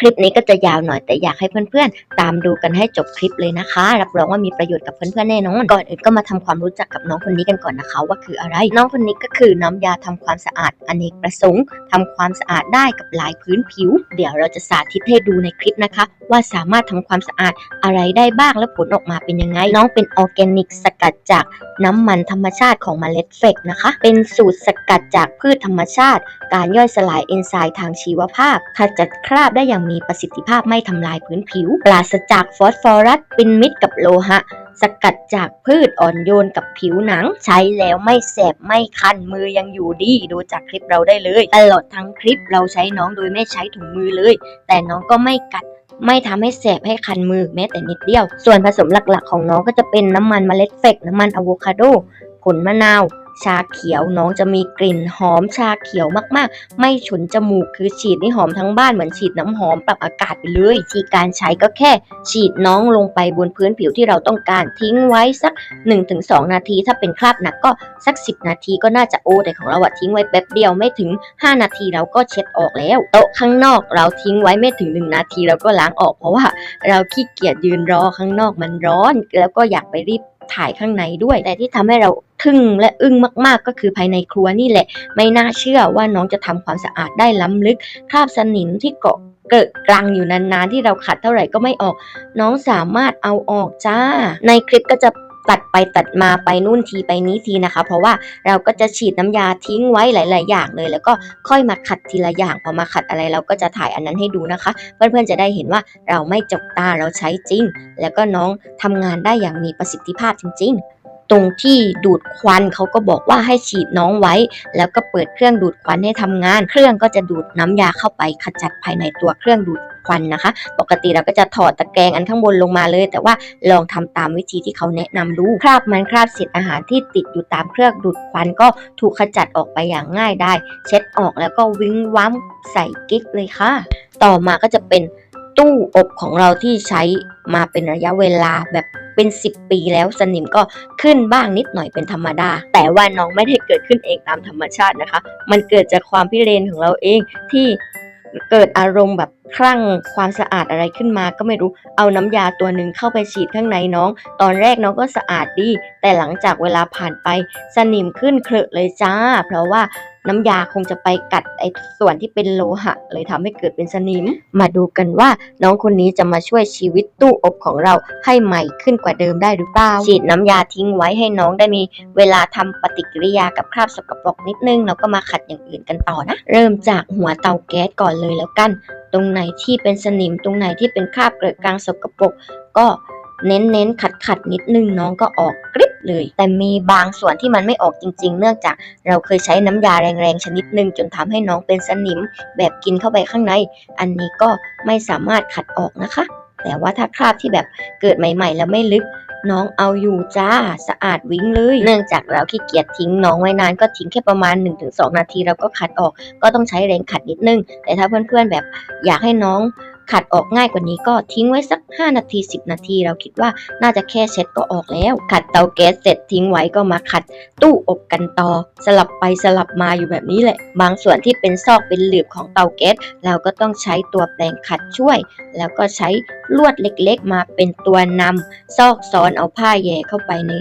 คลิปนี้ก็จะยาวหน่อยแต่อยากให้เพื่อนๆ ตามดูกันให้จบคลิปเลยนะคะ รับรองว่ามีประโยชน์กับเพื่อนๆแน่นอนก่อนอื่นก็มาทำความรู้จักกับน้องคนนี้กันก่อนนะคะ ว่าคืออะไร น้องคนนี้ก็คือน้ำยาทำความสะอาดอเนกประสงค์ทำความสะอาดได้กับหลายพื้นผิว เดี๋ยวเราจะสาธิตให้ดูในคลิปนะคะ ว่าสามารถทำความสะอาดอะไรได้บ้างและผลออกมาเป็นยังไง น้องเป็นออร์แกนิกสกัดจากน้ำมันธรรมชาติของเมล็ดเฟกนะคะ เป็นสูตรสกัดจากพืชธรรมชาติ การย่อยสลายเอนไซม์ทางชีวภาพขจัดคราบได้อย่างมีประสิทธิภาพไม่ทำลายพื้นผิว ปราศจากฟอสฟอรัสเป็นมิตรกับโลหะ สกัดจากพืชอ่อนโยนกับผิวหนัง ใช้แล้วไม่แสบไม่คันมือยังอยู่ดี ดูจากคลิปเราได้เลย ตลอดทั้งคลิปเราใช้น้องโดยไม่ใช้ถุงมือเลย แต่น้องก็ไม่กัดไม่ทำให้แสบให้คันมือแม้แต่นิดเดียว ส่วนผสมหลักๆ ของน้องก็จะเป็นน้ำมันเมล็ดเฟก น้ำมันอะโวคาโด ผลมะนาว ชาเขียวน้องจะมีกลิ่นหอมชาเขียวมากๆ ไม่ฉุนจมูกคือฉีดนี่หอมทั้งบ้านเหมือนฉีดน้ำหอมปรับอากาศไปเลยวิธีการใช้ก็แค่ ฉีดน้องลงไปบนพื้นผิวที่เราต้องการทิ้งไว้สัก 1-2 นาที ถ้าเป็นคราบหนักก็สัก 10 นาทีก็น่าจะโอแต่ของเราอะทิ้งไว้แป๊บเดียวไม่ถึง 5 นาทีเราก็เช็ดออกแล้วโต๊ะข้างนอกเราทิ้งไว้ไม่ถึง 1 นาทีเราก็ล้างออกเพราะว่า เราขี้เกียจยืนรอข้างนอกมันร้อน แล้วก็อยากไปรีบ ถ่ายข้างในด้วย แต่ที่ทำให้เราทึ่งและอึ้งมากๆ ก็คือภายในครัวนี่แหละ ไม่น่าเชื่อว่าน้องจะทำความสะอาดได้ล้ำลึกคราบสนิมที่เกาะเกิดกลางอยู่นานๆ ที่เราขัดเท่าไหร่ก็ไม่ออก น้องสามารถเอาออกจ้า ในคลิปก็จะ ตัดไปตัดมาไปนู่นทีไปนี้ทีนะคะ เพราะว่าเราก็จะฉีดน้ำยาทิ้งไว้หลาย ๆ อย่างเลย แล้วก็ค่อยมาขัดทีละอย่างพอมาขัดอะไรเราก็จะถ่ายอันนั้นให้ดูนะคะ เพื่อนๆจะได้เห็นว่าเราไม่จกตาเราใช้จริง แล้วก็น้องทำงานได้อย่างมีประสิทธิภาพจริง ๆ ตรงที่ดูดควันเขาก็บอกว่าให้ฉีดน้องไว้ แล้วก็เปิดเครื่องดูดควันให้ทำงาน เครื่องก็จะดูดน้ำยาเข้าไปขจัดภายในตัวเครื่องดูดควันนะคะ ปกติเราก็จะถอดตะแกรงอันข้างบนลงมาเลย แต่ว่าลองทำตามวิธีที่เขาแนะนำดูคราบมันคราบเศษอาหารที่ติดอยู่ตามเครื่องดูดควันก็ถูกขจัดออกไปอย่างง่ายได้ เช็ดออกแล้วก็วิ้งว้ํใส่กิ๊กเลยค่ะ ต่อมาก็จะเป็นตู้อบของเราที่ใช้มาเป็นระยะเวลาแบบ เป็น 10 ปีแล้วสนิมก็ขึ้นบ้างนิดหน่อยเป็นธรรมดา แต่ว่าน้องไม่ได้เกิดขึ้นเองตามธรรมชาตินะคะ มันเกิดจากความพิเรนของเราเองที่เกิดอารมณ์แบบคลั่งความสะอาดอะไรขึ้นมาก็ไม่รู้เอาน้ำยาตัวหนึ่งเข้าไปฉีดข้างในน้อง ตอนแรกน้องก็สะอาดดี แต่หลังจากเวลาผ่านไปสนิมขึ้นเครอะเลยจ้า เพราะว่า น้ำยาคงจะไปกัดไอ้ส่วนที่เป็นโลหะ เลยทำให้เกิดเป็นสนิม มาดูกันว่าน้องคนนี้จะมาช่วยชีวิตตู้อบของเราให้ใหม่ขึ้นกว่าเดิมได้หรือเปล่าฉีดน้ำยาทิ้งไว้ให้น้องได้มีเวลาทำปฏิกิริยากับคราบสกปรกนิดนึงแล้วก็มาขัดอย่างอื่นกันต่อนะ เริ่มจากหัวเตาแก๊สก่อนเลยแล้วกัน ตรงไหนที่เป็นสนิม ตรงไหนที่เป็นคราบเกลือกลางสกปรกก็ เน้นเน้นขัดขัดนิดนึงน้องก็ออกกริบเลย แต่มีบางส่วนที่มันไม่ออกจริง ๆ เนื่องจากเราเคยใช้น้ำยาแรงๆชนิดหนึ่งจนทำให้น้องเป็นสนิมแบบกินเข้าไปข้างใน อันนี้ก็ไม่สามารถขัดออกนะคะ แต่ว่าถ้าคราบที่แบบเกิดใหม่ ๆ แล้วไม่ลึกน้องเอาอยู่จ้าสะอาดวิ่งเลย เนื่องจากเราขี้เกียจทิ้งน้องไว้นานก็ทิ้งแค่ประมาณ 1-2 นาทีเราก็ขัดออก ก็ต้องใช้แรงขัดนิดนึง แต่ถ้าเพื่อนๆแบบอยากให้น้อง ขัดออกง่ายกว่านี้ก็ทิ้งไว้สัก 5 นาที 10 นาที เราคิดว่าน่าจะแค่เช็ดก็ออกแล้ว ขัดเตาแก๊สเสร็จทิ้งไว้ก็มาขัดตู้อบกันต่อ สลับไปสลับมาอยู่แบบนี้แหละ บางส่วนที่เป็นซอกเป็นหลืบของเตาแก๊สเราก็ต้องใช้ตัวแปรงขัดช่วย แล้วก็ใช้ลวดเล็กๆ มาเป็นตัวนำซอกซ้อนเอาผ้าแย่เข้าไปใน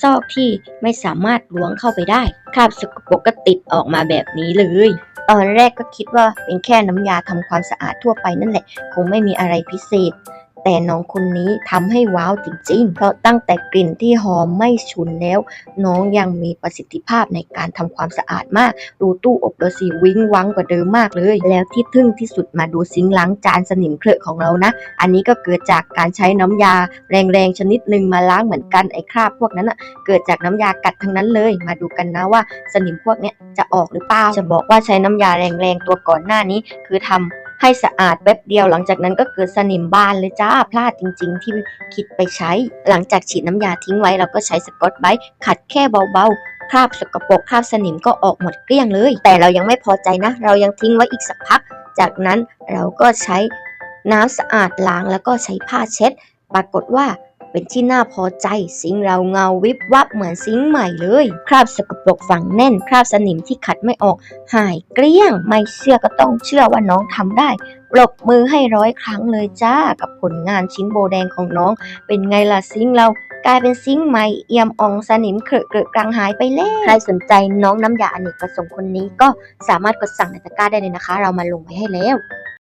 ซอกที่ไม่สามารถล้วงเข้าไปได้คราบสกปรกก็ติดออกมาแบบนี้เลย ตอนแรกก็คิดว่าเป็นแค่น้ำยาทำความสะอาดทั่วไปนั่นแหละ คงไม่มีอะไรพิเศษ แต่น้องคนนี้ทำให้ว้าวจริงๆ เพราะตั้งแต่กลิ่นที่หอมไม่ฉุนแล้ว น้องยังมีประสิทธิภาพในการทำความสะอาดมาก ดูตู้อบแล้วสิวิ้งวังกว่าเดิมมากเลย แล้วที่ทึ่งที่สุดมาดูซิงล้างจานสนิมเครอะของเรานะ อันนี้ก็เกิดจากการใช้น้ำยาแรงๆชนิดหนึ่งมาล้างเหมือนกันไอ้คราบพวกนั้นอะเกิดจากน้ำยากัดทั้งนั้นเลย มาดูกันนะว่าสนิมพวกเนี้ยจะออกหรือเปล่าจะบอกว่าใช้น้ำยาแรงๆตัวก่อนหน้านี้ คือทำ ให้สะอาดแป๊บเดียวหลังจากนั้นก็เกิดสนิมบานเลยจ้าพลาดจริง ๆ ที่คิดไปใช้ หลังจากฉีดน้ำยาทิ้งไว้เราก็ใช้สกอตไบรท์ขัดแค่เบาๆ คราบสกปรกคราบสนิมก็ออกหมดเกลี้ยงเลย แต่เรายังไม่พอใจนะ เรายังทิ้งไว้อีกสักพัก จากนั้นเราก็ใช้น้ำสะอาดล้างแล้วก็ใช้ผ้าเช็ด ปรากฏว่า เป็นที่น่าพอใจซิงเราเงาวิบวับเหมือนซิงใหม่เลย คราบสกปรกฝังแน่น คราบสนิมที่ขัดไม่ออก หายเกลี้ยง ไม่เชื่อก็ต้องเชื่อว่าน้องทำได้ปรบมือให้ร้อยครั้งเลยจ้า กับผลงานชิ้นโบแดงของน้อง เป็นไงล่ะซิงเรากลายเป็นซิงใหม่เอี่ยมอ่องสนิมเกลอะเกลอะกลางหายไปแล้ว ใครสนใจน้องน้ำยาอเนกประสงค์คนนี้ก็สามารถกดสั่งในตะกร้าได้เลยนะคะ เรามาลงไว้ให้แล้ว